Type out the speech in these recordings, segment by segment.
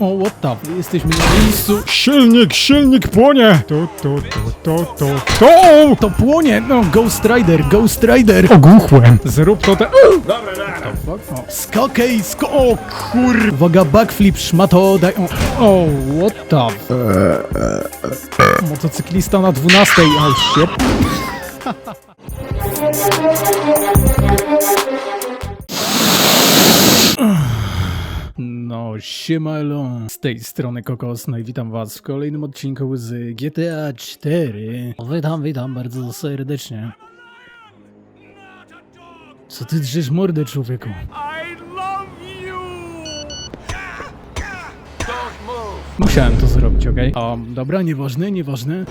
O, what the? Jesteśmy na miejscu. Silnik, silnik płonie! To, to, to, to, to, to! To płonie! No, Ghost Rider, Ghost Rider! Ogłuchłem. Zrób to te... To fuck? O, skokej, sko... O, kur... Uwaga, backflip, szmato, daj... O, o what the... Motocyklista na 12, oh shit. No, siemalo. Z tej strony Kokos, no i witam was w kolejnym odcinku z GTA 4. Witam, witam bardzo serdecznie. Co ty drzesz mordę, człowieku? Musiałem to zrobić, okej? Okay? dobra, nieważne, nieważne.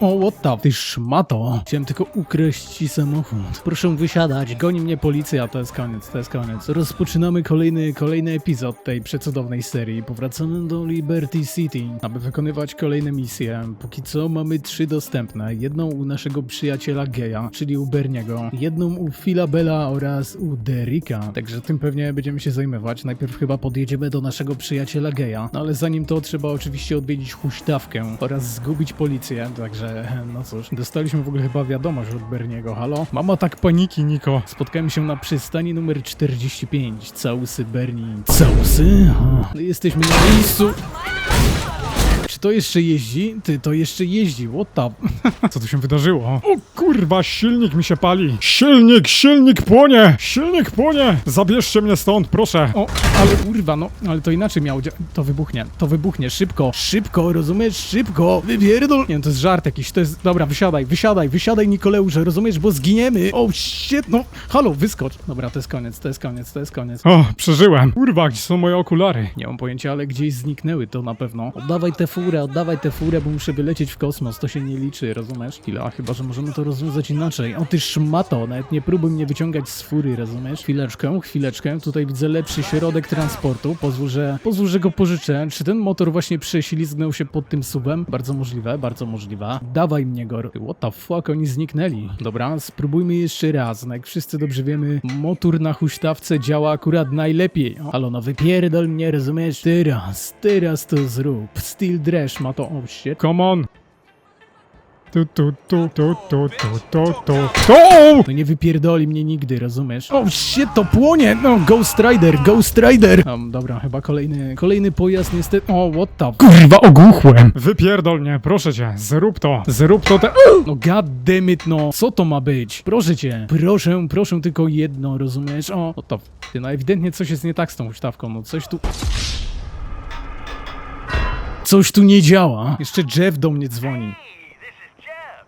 O, what the... Ty szmato. Chciałem tylko ukraść ci samochód. Proszę wysiadać, goni mnie policja, to jest koniec, to jest koniec. Rozpoczynamy kolejny, kolejny epizod tej przecudownej serii. Powracamy do Liberty City, aby wykonywać kolejne misje. Póki co mamy trzy dostępne. Jedną u naszego przyjaciela Geja, czyli u Berniego. Jedną u Phila Bella oraz u Derricka. Także tym pewnie będziemy się zajmować. Najpierw chyba podjedziemy do naszego przyjaciela Geja. No ale zanim to trzeba oczywiście odwiedzić huśtawkę oraz zgubić policję, także no cóż. Dostaliśmy w ogóle chyba wiadomość od Berniego. Halo? Mama tak paniki, Niko. Spotkałem się na przystani numer 45. Całusy Berni. Całusy? Jesteśmy na miejscu. Czy to jeszcze jeździ? Ty, to jeszcze jeździ, what the... Co tu się wydarzyło? O kurwa, silnik mi się pali. Silnik, silnik płonie! Silnik płonie! Zabierzcie mnie stąd, proszę. O, ale kurwa, no, ale to inaczej dzia- To wybuchnie, to wybuchnie, szybko, szybko, rozumiesz? Szybko, wypierdol! Nie, to jest żart jakiś, to jest... Dobra, wysiadaj, wysiadaj, wysiadaj, Nikoleusze, rozumiesz? Bo zginiemy! O, shit, no, halo, wyskocz. Dobra, to jest koniec, to jest koniec, to jest koniec. O, przeżyłem. Kurwa, gdzie są moje okulary? Nie mam pojęcia, ale gdzieś zniknęły to na pewno. Oddawaj tę furę, oddawaj tę furę, bo muszę wylecieć w kosmos, to się nie liczy, rozumiesz? Chwila, chyba, że możemy to rozwiązać inaczej. O ty szmato, nawet nie próbuj mnie wyciągać z fury, rozumiesz? Chwileczkę, chwileczkę, tutaj widzę lepszy środek transportu, pozwól, że, pozwól, że go pożyczę. Czy ten motor właśnie prześlizgnął się pod tym subem? Bardzo możliwe, bardzo możliwe. Dawaj mnie go. What the fuck, oni zniknęli. Dobra, spróbujmy jeszcze raz. No jak wszyscy dobrze wiemy, motor na huśtawce działa akurat najlepiej. O, Halo, no wypierdol mnie, rozumiesz? Teraz, teraz to zrób. Steel Dresh ma to, oh shit. Come on. Tu, tu, tu, tu, tu, tu, tu, tu, tu! No nie wypierdoli mnie nigdy, rozumiesz? O, oh, shit, to płonie! No, Ghost Rider, Ghost Rider! Um, dobra, chyba kolejny, kolejny pojazd niestety... O, what the... Kurwa, ogłuchłem! Wypierdol mnie, proszę cię, zrób to, zrób to te... No god damn it, no, co to ma być? Proszę cię, proszę, proszę tylko jedno, rozumiesz? O, what the... Ty, no ewidentnie coś jest nie tak z tą ustawką, no coś tu... Coś tu nie działa. Jeszcze Jeff do mnie dzwoni. Hey, this is Jeff.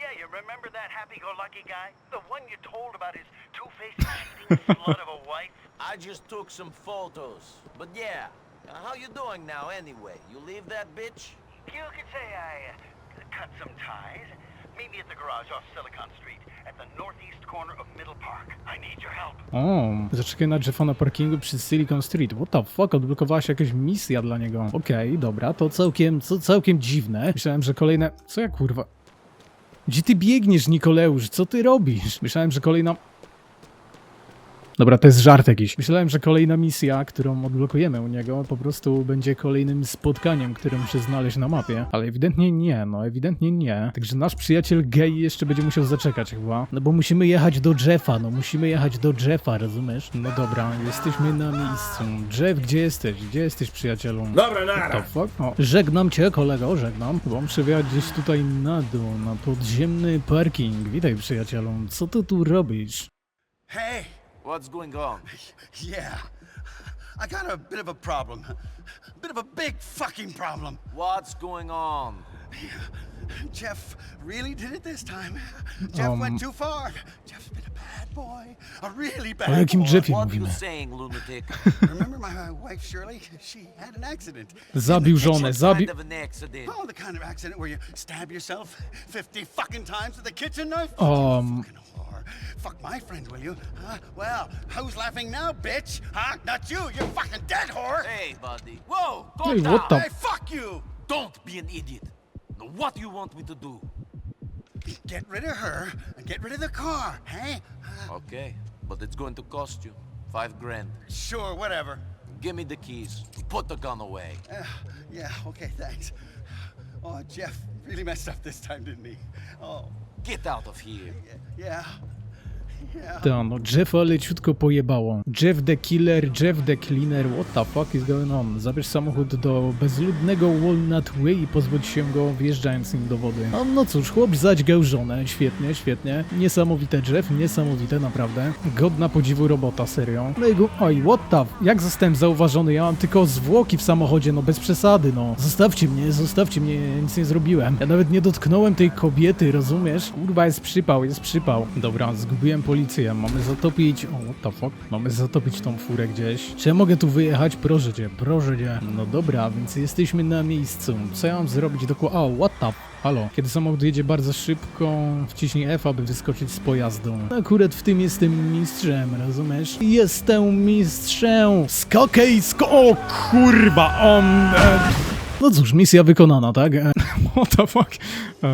Yeah, you remember that happy-go-lucky guy? The one you told about his two-faced cheating slut of a wife? I just took some photos. But yeah, how you doing now anyway? You leave that bitch? You could say I uh, cut some ties. Meet me at the garage off Silicon Street O, zaczekaj na Jeffa na parkingu przy Silicon Street. What the fuck, odblokowała się jakaś misja dla niego. Okej, dobra, to całkiem, co, całkiem dziwne. Myślałem, że kolejne... Co ja kurwa... Gdzie ty biegniesz, Nikoleusz? Co ty robisz? Myślałem, że kolejna... Dobra, to jest żart jakiś. Myślałem, że kolejna misja, którą odblokujemy u niego, po prostu będzie kolejnym spotkaniem, które muszę znaleźć na mapie. Ale ewidentnie nie, no ewidentnie nie. Także nasz przyjaciel gay jeszcze będzie musiał zaczekać chyba. No bo musimy jechać do Jeffa, no musimy jechać do Jeffa, rozumiesz? No dobra, jesteśmy na miejscu. Jeff, gdzie jesteś? Gdzie jesteś, przyjacielu? Dobra, What nara. the fuck? O, żegnam cię, kolego, żegnam. Bo muszę wjechać gdzieś tutaj na dół, na podziemny parking. Witaj, przyjacielu. Co ty tu robisz? Hey, What's going on? yeah. I got a bit of a problem. A bit of a big fucking problem. What's going on? Jeff really did it this time. Jeff Um. went too far. Jeff's been a bad boy. A really bad O jakim boy. Jeffie What you mówimy? saying, lunatic? Remember my wife Shirley? She had an accident. Zabił żonę, zabił... kind of an accident. Oh, the kind of accident where you stab yourself 50 fucking times with a kitchen knife? Um, Fuck my friend, will you? Huh? Well, who's laughing now, bitch? Huh? Not you. You're fucking dead, whore. Hey, buddy. Whoa, Hey, what down. the- Hey, fuck you. Don't be an idiot. Now, what do you want me to do? Get rid of her and get rid of the car, hey? Okay, but it's going to cost you five grand. Sure, whatever. Give me the keys. Put the gun away. Uh, yeah, okay, thanks. Oh, Jeff really messed up this time, didn't he? Oh, Get out of here. yeah. Ta, no Jeffa leciutko pojebało. Jeff the Killer, Jeff the Cleaner, what the fuck is going on? Zabierz samochód do bezludnego Walnut Way i pozbądź się go wjeżdżając nim do wody. No, no cóż, chłop zadźgał żonę, świetnie, świetnie. Niesamowite Jeff, niesamowite naprawdę. Godna podziwu robota, serio. No i go, oj, what the, jak zostałem zauważony? Ja mam tylko zwłoki w samochodzie, no bez przesady, no. Zostawcie mnie, zostawcie mnie, ja nic nie zrobiłem. Ja nawet nie dotknąłem tej kobiety, rozumiesz? Kurwa, jest przypał, jest przypał. Dobra, zgubiłem policję, mamy zatopić... O, what the fuck? Mamy zatopić tą furę gdzieś. Czy ja mogę tu wyjechać? Proszę cię, proszę cię. No dobra, więc jesteśmy na miejscu. Co ja mam zrobić dokładnie? O, what the... Halo, kiedy samochód jedzie bardzo szybko, wciśnij F, aby wyskoczyć z pojazdu. Akurat w tym jestem mistrzem, rozumiesz? Jestem mistrzem! Skokej, sko... O kurwa, on... No cóż, misja wykonana, tak? What the fuck?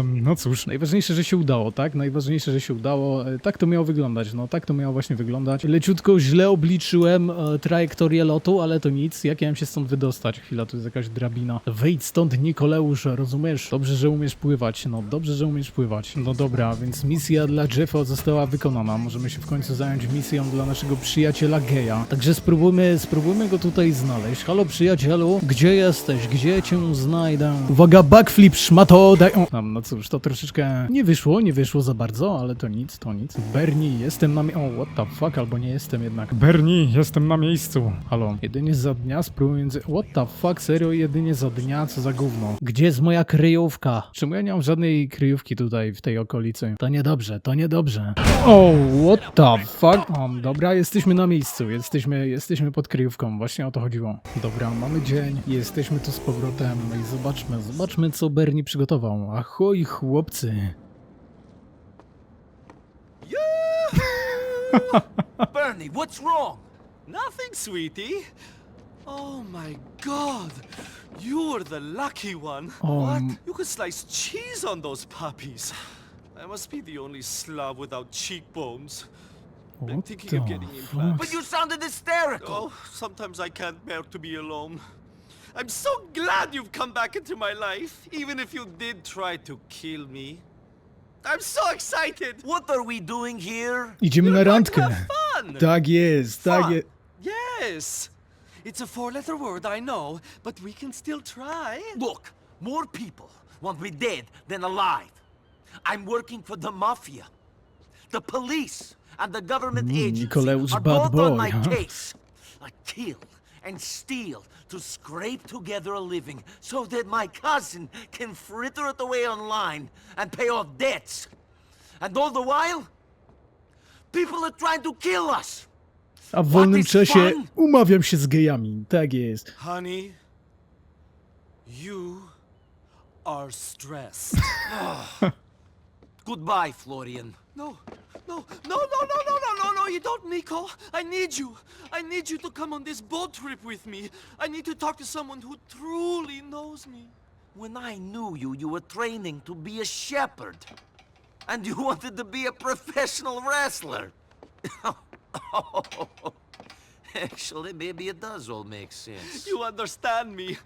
No cóż, najważniejsze, że się udało, tak? Najważniejsze, że się udało. E, Tak to miało wyglądać, no tak to miało właśnie wyglądać. Leciutko źle obliczyłem e, trajektorię lotu, ale to nic. Jak ja mam się stąd wydostać? Chwila, tu jest jakaś drabina. Wejdź stąd, Nikoleusz, rozumiesz? Dobrze, że umiesz pływać, no dobrze, że umiesz pływać. No dobra, więc misja dla Jeffa została wykonana. Możemy się w końcu zająć misją dla naszego przyjaciela Geja. Także spróbujmy, spróbujmy go tutaj znaleźć. Halo przyjacielu, gdzie jesteś? Gdzie cię znajdę? Uwaga, backflip, szmato, daj... O, tam, no cóż, to troszeczkę nie wyszło, nie wyszło za bardzo, ale to nic, to nic. Bernie, jestem na mie... O, what the fuck, albo nie jestem jednak. Bernie, jestem na miejscu. Halo, jedynie za dnia spróbuję między... What the fuck, serio, jedynie za dnia, co za gówno. Gdzie jest moja kryjówka? Czemu ja nie mam żadnej kryjówki tutaj, w tej okolicy? To niedobrze, to niedobrze. O, what the fuck? O, dobra, jesteśmy na miejscu, jesteśmy, jesteśmy pod kryjówką, właśnie o to chodziło. Dobra, mamy dzień, jesteśmy tu z powrotem no i zobaczmy, zobaczmy co Bernie przygotował. Ahoj chłopcy. Bernie, what's wrong? Nothing, sweetie. Oh my god. You're the lucky one. Um, You could slice cheese on those puppies. I must be the only slob without cheekbones. Been what thinking of getting implants. But you sounded hysterical. Oh, sometimes I can't bear to be alone. I'm so glad you've come back into my life, even if you did try to kill me. I'm so excited! What are we doing here? Idziemy na We're going to randkę. have fun! Tak jest, tak Fun. jest. Yes! It's a four letter word, I know, but we can still try. Look, more people want me dead than alive. I'm working for the mafia, the police, and the government Mm, agency Nikoleusz are bad both on my huh? case. I kill and steal to scrape together a living so that my cousin can fritter it away online and pay off debts. And all the while, people are trying to kill us. A w wolnym czasie umawiam się z gejami. Tak jest. Honey, you are stressed. Goodbye, Florian. No, no, no, no, no, you don't, Nico. I need you. I need you to come on this boat trip with me. I need to talk to someone who truly knows me. When I knew you, you were training to be a shepherd. And you wanted to be a professional wrestler. Actually, maybe it does all make sense. You understand me.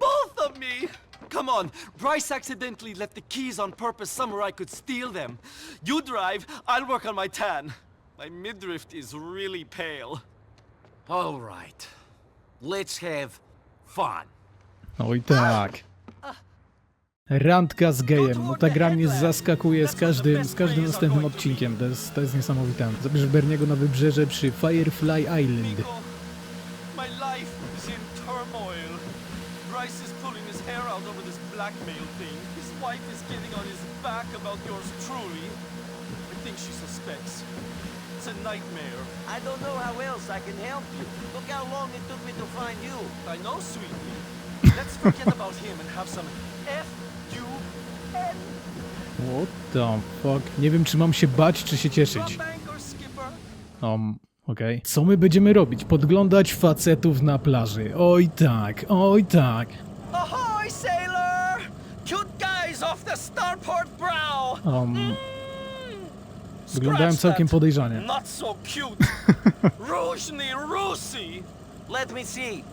Both of me. Come on, Bryce accidentally left the keys on purpose somewhere I could steal them. You drive, I'll work on my tan. My midriff is really pale. All right. Let's have fun. Oj tak. Randka z gejem. No ta gra mnie zaskakuje z każdym, z każdym następnym odcinkiem. To jest, to jest niesamowite. Zabierz Berniego na wybrzeże przy Firefly Island. My life is in turmoil. Bryce is pulling his hair out over this blackmail thing. His wife is getting on his back about yours truly. I think she suspects. It's a nightmare. I don't know how else I can help you. Look how long it took me to find you. I know, sweetie. Let's forget about him and have some F-U-N. What the fuck? Nie wiem, czy mam się bać, czy się cieszyć. Um, okej. Co my będziemy robić? Podglądać facetów na plaży. Oj tak, oj tak. Ahoy, sailor! Cute guys off the starport brow! Um, wyglądają Scratch całkiem podejrzanie. Not so cute! Różni Rusi! Let me see.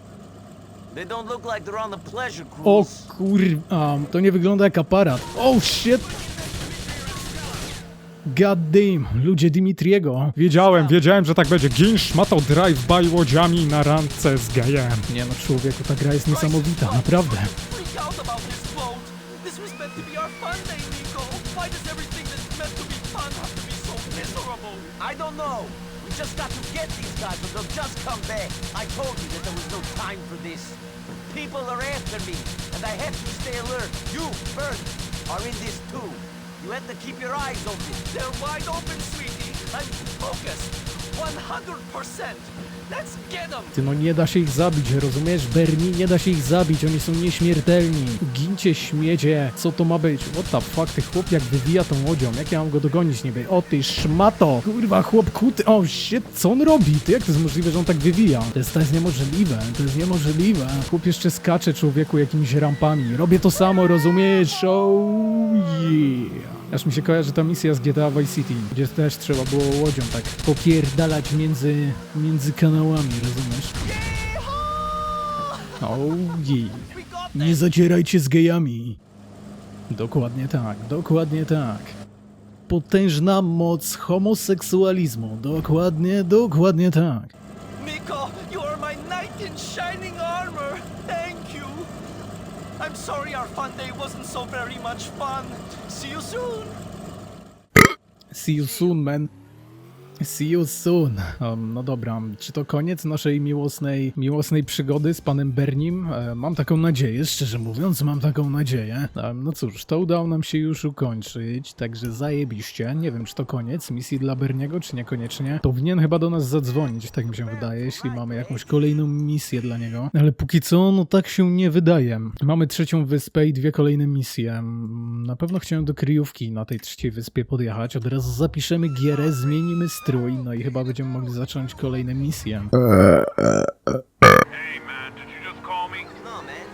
They don't look like they're on the pleasure O cruise. kur... A, to nie wygląda jak aparat. Oh shit! God damn, ludzie Dimitriego. Wiedziałem, wiedziałem, że tak będzie. Gin szmatał drive-by łodziami na randce z gejem. Nie no, człowieku, ta gra jest niesamowita, naprawdę. Freak out about this boat. This was meant to be our fun day, I don't know. We just got to get these guys or they'll just come back. I told you that there was no time for this. People are after me, and I have to stay alert. You, Bert, are in this too. You have to keep your eyes open. They're wide open, sweetie. I'm focused. 100%. Ty no nie da się ich zabić, rozumiesz? Bernie, nie da się ich zabić, oni są nieśmiertelni. Gincie, śmiecie, co to ma być? What the fuck, ty chłop jak wywija tą łodzią, jak ja mam go dogonić niby? O ty szmato! Kurwa, chłop kuty, o shit, co on robi? Ty, jak to jest możliwe, że on tak wywija? To jest, to jest niemożliwe, to jest niemożliwe. Chłop jeszcze skacze człowieku jakimiś rampami. Robię to samo, rozumiesz? Oh yeah! Aż mi się kojarzy ta misja z GTA Vice City, gdzie też trzeba było łodzią tak popierdalać między, między kanałami, rozumiesz? Oh yeah. We got Nie zacierajcie z gejami. Dokładnie tak, dokładnie tak. Potężna moc homoseksualizmu. Dokładnie, dokładnie tak. Nico, you are my knight in shining armor. Thank you. I'm sorry our fun day wasn't so very much fun. See you soon. See you soon, man. See you soon. Um, no dobra, czy to koniec naszej miłosnej, miłosnej przygody z panem Bernim? E, mam taką nadzieję, szczerze mówiąc, mam taką nadzieję. Um, no cóż, to udało nam się już ukończyć, także zajebiście. Nie wiem, czy to koniec misji dla Berniego, czy niekoniecznie. Powinien chyba do nas zadzwonić, tak mi się wydaje, jeśli mamy jakąś kolejną misję dla niego. Ale póki co, no tak się nie wydaje. Mamy trzecią wyspę i dwie kolejne misje. Na pewno chciałem do kryjówki na tej trzeciej wyspie podjechać. Od razu zapiszemy gierę, zmienimy strój, no i chyba będziemy mogli zacząć kolejne misje. Hey, man, did you just call me? No, man.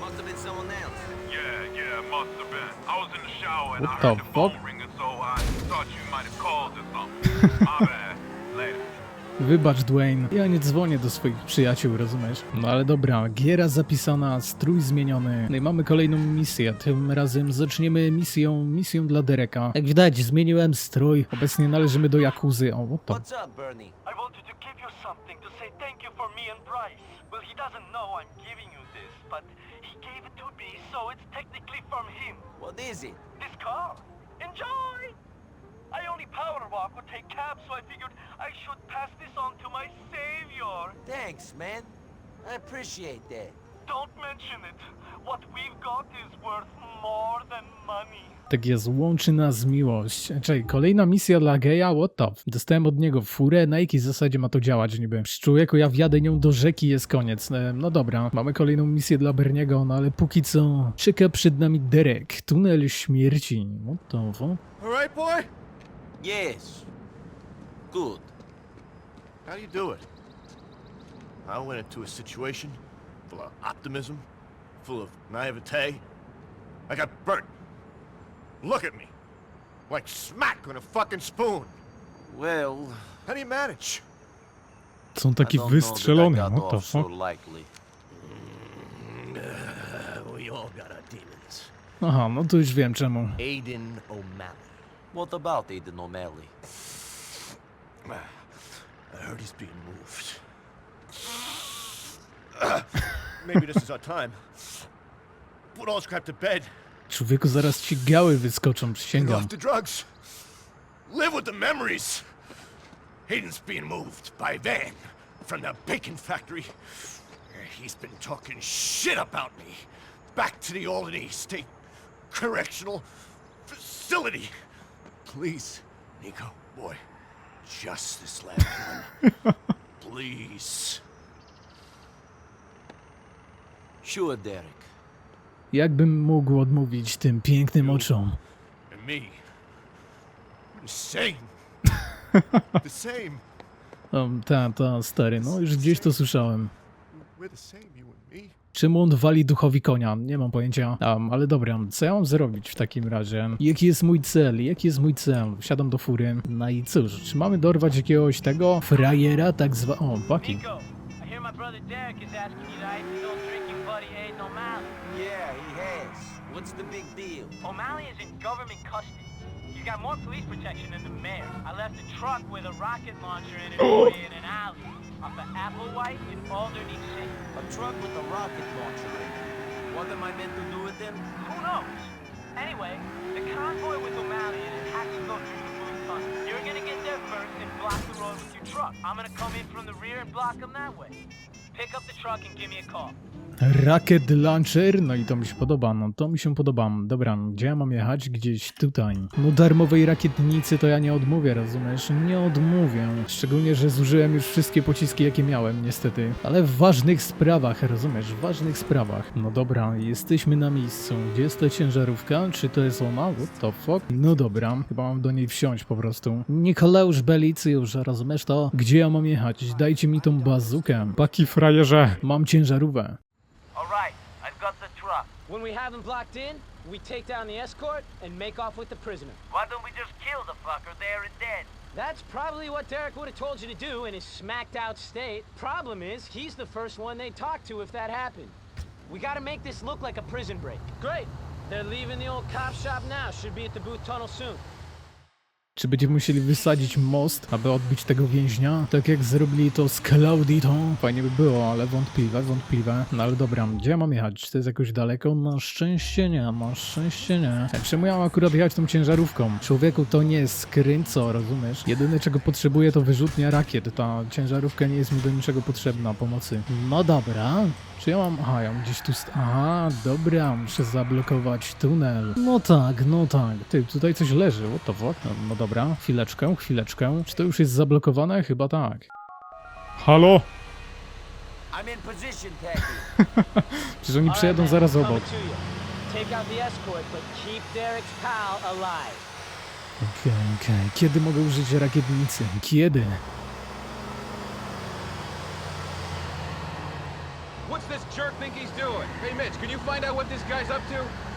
Must have been someone else. Yeah, yeah, must have been. I was in the shower and What I the heard the phone fuck? ringing, so I thought you might have called or something. My bad. Wybacz, Dwayne, ja nie dzwonię do swoich przyjaciół, rozumiesz? No ale dobra, giera zapisana, strój zmieniony. No i mamy kolejną misję. Tym razem zaczniemy misją, misją dla Dereka. Jak widać, zmieniłem strój. Obecnie należymy do Jakuzy. O, what the... What's up, Bernie? I wanted to give you something to say thank you for me and Bryce. Well, he doesn't know I'm giving you this, but he gave it to me, so it's technically from him. What is it? This car. Enjoy! I only power walk or take cabs, so I figured I should pass this on to my savior. Thanks, man. I appreciate that. Don't mention it. What we've got is worth more than money. Tak jest, łączy nas miłość. Czekaj, kolejna misja dla geja? What the? f- Dostałem od niego furę, na jakiej zasadzie ma to działać niby? Przy człowieku, ja wjadę nią do rzeki jest koniec. E, No dobra, mamy kolejną misję dla Berniego, no ale póki co czeka przed nami Derek, tunel śmierci. What the fuck? All right, boy? Yes. Good. How do you do it? I went into a situation full of optimism, full of naivete. I got burnt. Look at me. Like smack on a fucking spoon. Well, How do you manage? Są I taki don't know that I wystrzelony, what the so fuck? likely. Uh, we all got our demons. Aha, no to już wiem czemu. Aiden O'Malley. What about Aiden O'Malley? I heard he's being moved. Maybe this is our time. Put all this crap to bed. Człowieku, zaraz ci gały wyskoczą, Get przysięgam. off the drugs. Live with the memories. Hayden's being moved by van from the bacon factory. He's been talking shit about me. Back to the Albany State Correctional Facility. Please, Nico, boy, just this last one. Please. Sure, Derek. Jakbym mógł odmówić tym pięknym oczom. And me. We're the same. the same. Um, ta, ta, stary, no już gdzieś to słyszałem. We're the same, Czemu on wali duchowi konia? Nie mam pojęcia. Um, ale dobra, co ja mam zrobić w takim razie? Jaki jest mój cel? Jaki jest mój cel? Wsiadam do fury. No i cóż, czy mamy dorwać jakiegoś tego frajera, tak zwa... O, Bucky. Yeah, he has. What's the big deal? O'Malley is in government custody. He's got more police protection than the mayor. I left a truck with a rocket launcher in it oh. over in an alley off of Applewhite in Alderney City. A truck with a rocket launcher in it. What am I meant to do with him? Who knows? Anyway, the convoy with O'Malley in it has to go through the blue tunnel. You're gonna get there first and block the road with your truck. I'm gonna come in from the rear and block them that way. Pick up the truck and give me a call. Rocket Launcher, no i to mi się podoba, no to mi się podoba. Dobra, gdzie ja mam jechać? Gdzieś tutaj. No darmowej rakietnicy to ja nie odmówię, rozumiesz? Nie odmówię. Szczególnie, że zużyłem już wszystkie pociski, jakie miałem, niestety. Ale w ważnych sprawach, rozumiesz? W ważnych sprawach. No dobra, jesteśmy na miejscu. Gdzie jest ta ciężarówka? Czy to jest ona? What the fuck? No dobra, chyba mam do niej wsiąść po prostu. Nikoleusz Belicjusz, rozumiesz to? Gdzie ja mam jechać? Dajcie mi tą bazukę. Paki frajerze, mam ciężarówkę. When we have him blocked in, we take down the escort and make off with the prisoner. Why don't we just kill the fucker there and then? That's probably what Derek would have told you to do in his smacked out state. Problem is, he's the first one they'd talk to if that happened. We gotta make this look like a prison break. Great. They're leaving the old cop shop now. Should be at the boot tunnel soon. Czy będziemy musieli wysadzić most, aby odbić tego więźnia? Tak jak zrobili to z Clauditą? Fajnie by było, ale wątpliwe, wątpliwe. No ale dobra, gdzie ja mam jechać? Czy to jest jakoś daleko? Na szczęście nie, na szczęście nie. Czemu ja mam akurat jechać tą ciężarówką? Człowieku, to nie jest skręco, rozumiesz? Jedyne czego potrzebuję to wyrzutnia rakiet. Ta ciężarówka nie jest mi do niczego potrzebna, pomocy. No dobra, czy ja mam... Aha, ja mam gdzieś tu... Aha, dobra, muszę zablokować tunel. No tak, no tak. Ty, tutaj coś leży, what the fuck? No, no dobra, chwileczkę, chwileczkę. Czy to już jest zablokowane? Chyba tak. Halo? I'm in position, Packy. Przecież oni man, zaraz obok. pal alive. Okej, okej. Kiedy mogę użyć rakietnicy? Kiedy? What's this jerk think he's doing? Hey, Mitch, can you find out what this guy's up to?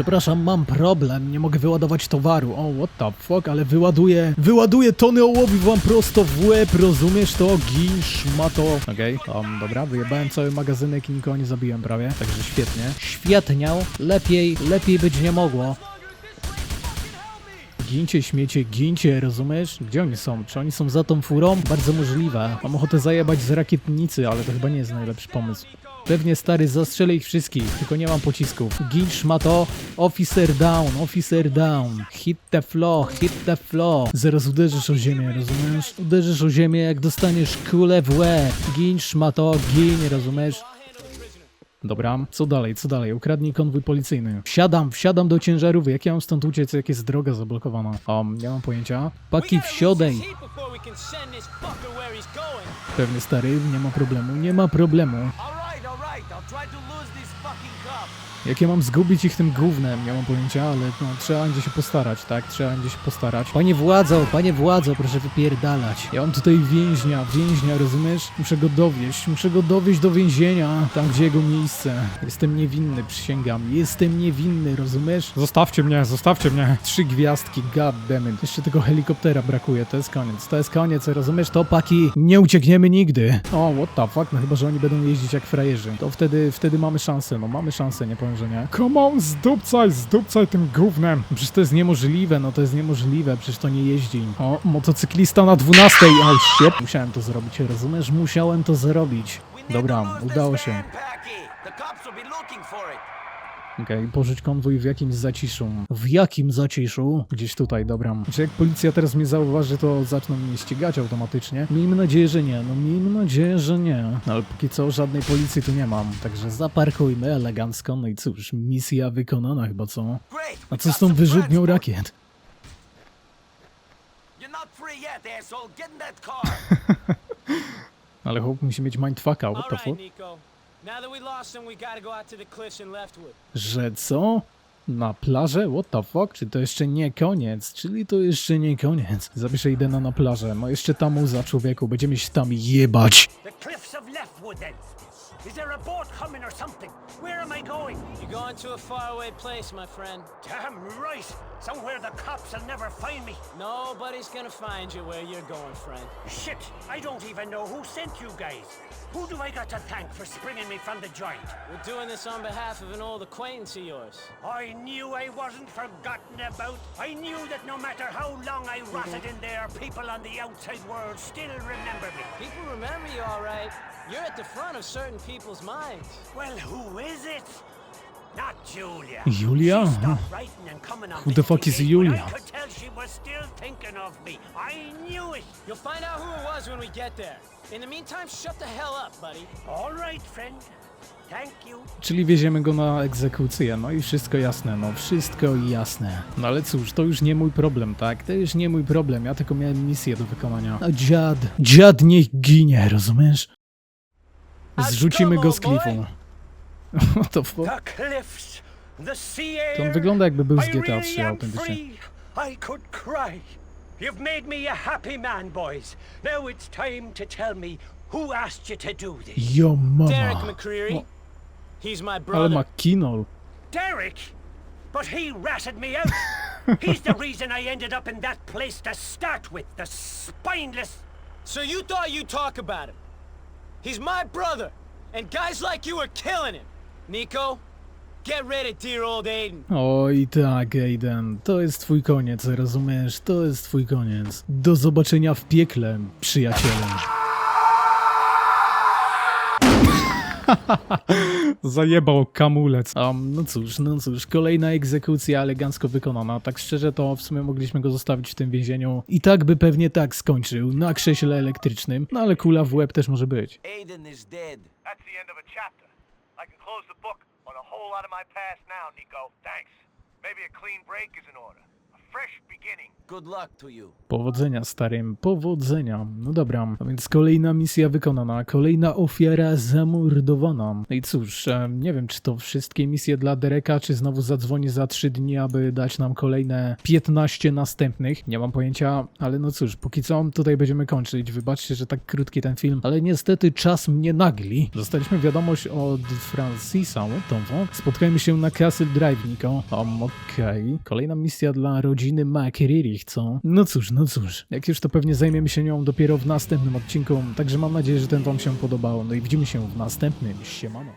Przepraszam, mam problem, nie mogę wyładować towaru. O, what the fuck, ale wyładuję, wyładuję tony ołowiu wam prosto w łeb, rozumiesz to? Gin, szmato. Okej, um, dobra, wyjebałem cały magazynek i nikogo nie zabiłem prawie, także świetnie. Świetniał, lepiej, lepiej być nie mogło. Gincie, śmiecie, gincie, rozumiesz? Gdzie oni są? Czy oni są za tą furą? Bardzo możliwe. Mam ochotę zajebać z rakietnicy, ale to chyba nie jest najlepszy pomysł. Pewnie stary, zastrzelę ich wszystkich, tylko nie mam pocisków. Gin szmato, officer down, officer down. Hit the floor, hit the floor. Zaraz uderzysz o ziemię, rozumiesz? Uderzysz o ziemię, jak dostaniesz kulę w łeb. Gin szmato, gin, rozumiesz? Dobra, co dalej, co dalej? Ukradnij konwój policyjny. Wsiadam, wsiadam do ciężarówki. Jak ja mam stąd uciec, jak jest droga zablokowana? Um, nie mam pojęcia. Paki, going. Pewnie stary, nie ma problemu, nie ma problemu. All right, all right. Jak ja mam zgubić ich tym gównem, nie mam pojęcia, ale no, trzeba będzie się postarać, tak? Trzeba będzie się postarać. Panie władzo, panie władzo, proszę wypierdalać. Ja mam tutaj więźnia, więźnia, rozumiesz? Muszę go dowieść, muszę go dowieść do więzienia, tam gdzie jego miejsce. Jestem niewinny, przysięgam, jestem niewinny, rozumiesz? Zostawcie mnie, zostawcie mnie. Trzy gwiazdki, god damn it. Jeszcze tego helikoptera brakuje, to jest koniec, to jest koniec, rozumiesz? To paki, nie uciekniemy nigdy. O, what the fuck, no chyba, że oni będą jeździć jak frajerzy. To wtedy, wtedy mamy szansę, no mamy szansę, nie powiem, że nie. Come on, zdupcaj, zdupcaj tym gównem. Przecież to jest niemożliwe, no to jest niemożliwe, przecież to nie jeździ. O, motocyklista na 12, oh shit. Musiałem to zrobić, rozumiesz? Musiałem to zrobić. Dobra, udało się. Okej, pożyć konwój w jakimś zaciszu. W jakim zaciszu? Gdzieś tutaj, dobra. Czy jak policja teraz mnie zauważy, to zaczną mnie ścigać automatycznie? Miejmy nadzieję, że nie. No miejmy nadzieję, że nie. No, ale póki co żadnej policji tu nie mam. Także zaparkujmy elegancko. No i cóż, misja wykonana chyba, co? A co z tą wyrzutnią rakiet? Ale chłop musi mieć mindfucka, what the fuck? Nico. Now that we lost him, we gotta go out to the cliffs in Leftwood. Że co? Na plażę? What the fuck? Czy to jeszcze nie koniec? Czyli to jeszcze nie koniec. Zapiszę Idena na plażę. No jeszcze ta muza, człowieku. Będziemy się tam jebać. The cliffs of Leftwood, then. Is there a boat coming or something? Where am I going? You're going to a faraway place, my friend. Damn right. Somewhere the cops will never find me. Nobody's gonna find you where you're going, friend. Shit, I don't even know who sent you guys. Who do I got to thank for springing me from the joint? We're doing this on behalf of an old acquaintance of yours. I knew I wasn't forgotten about. I knew that no matter how long I mm-hmm. rotted in there, people on the outside world still remember me. People remember you all right. You're at the front of certain people's minds. Well, who is it? Julia. Coming on Who the fuck is Julia? I could tell she was still thinking of me. I knew it. You'll find out who it was when we get there. In the meantime, shut the hell up, buddy. All right, friend. Thank you. Czyli wieziemy go na egzekucję, no i wszystko jasne, no wszystko jasne. No ale cóż, to już nie mój problem, tak? To już nie mój problem, ja tylko miałem misję do wykonania. A dziad, dziad niech ginie, rozumiesz? Zrzucimy go z klifu. What the fuck? The cliffs, the sea To on air. wygląda jakby był z I GTA 3 autentycznie. I could cry. You've made me a happy man, boys. Now it's time to tell me who asked you to do this. Jo Derek mama. McCreary. No. He's my Ale brother. ma kinol. Derek? But he ratted me out. He's the reason I ended up in that place to start with. The spineless. So you thought you'd talk about him. He's my brother. And guys like you are killing him. Nico, get rid of dear old Aiden. Oj tak, Aiden, to jest twój koniec, rozumiesz? To jest twój koniec. Do zobaczenia w piekle, przyjaciele. Zajebał kamulec. Um, no cóż, no cóż, kolejna egzekucja elegancko wykonana. Tak szczerze to w sumie mogliśmy go zostawić w tym więzieniu. I tak by pewnie tak skończył, na krześle elektrycznym. No ale kula w łeb też może być. Aiden is dead. That's the end of a chapter. Lot of my past now, Nico. Thanks. Maybe a clean break is in order. Powodzenia starym, powodzenia. No dobra, a więc kolejna misja wykonana, kolejna ofiara zamordowana. No i cóż, e, nie wiem czy to wszystkie misje dla Dereka, czy znowu zadzwoni za 3 dni, aby dać nam kolejne 15 następnych. Nie mam pojęcia, ale no cóż, póki co tutaj będziemy kończyć. Wybaczcie, że tak krótki ten film, ale niestety czas mnie nagli. Dostaliśmy wiadomość od Francisa, fuck? Spotkajmy się na Castle Drive, Nico. Um, okej. Kolejna misja dla rodziny McReary, co? No cóż, no cóż. Jak już to pewnie zajmiemy się nią dopiero w następnym odcinku, także mam nadzieję, że ten wam się podobał. No i widzimy się w następnym. Siemano.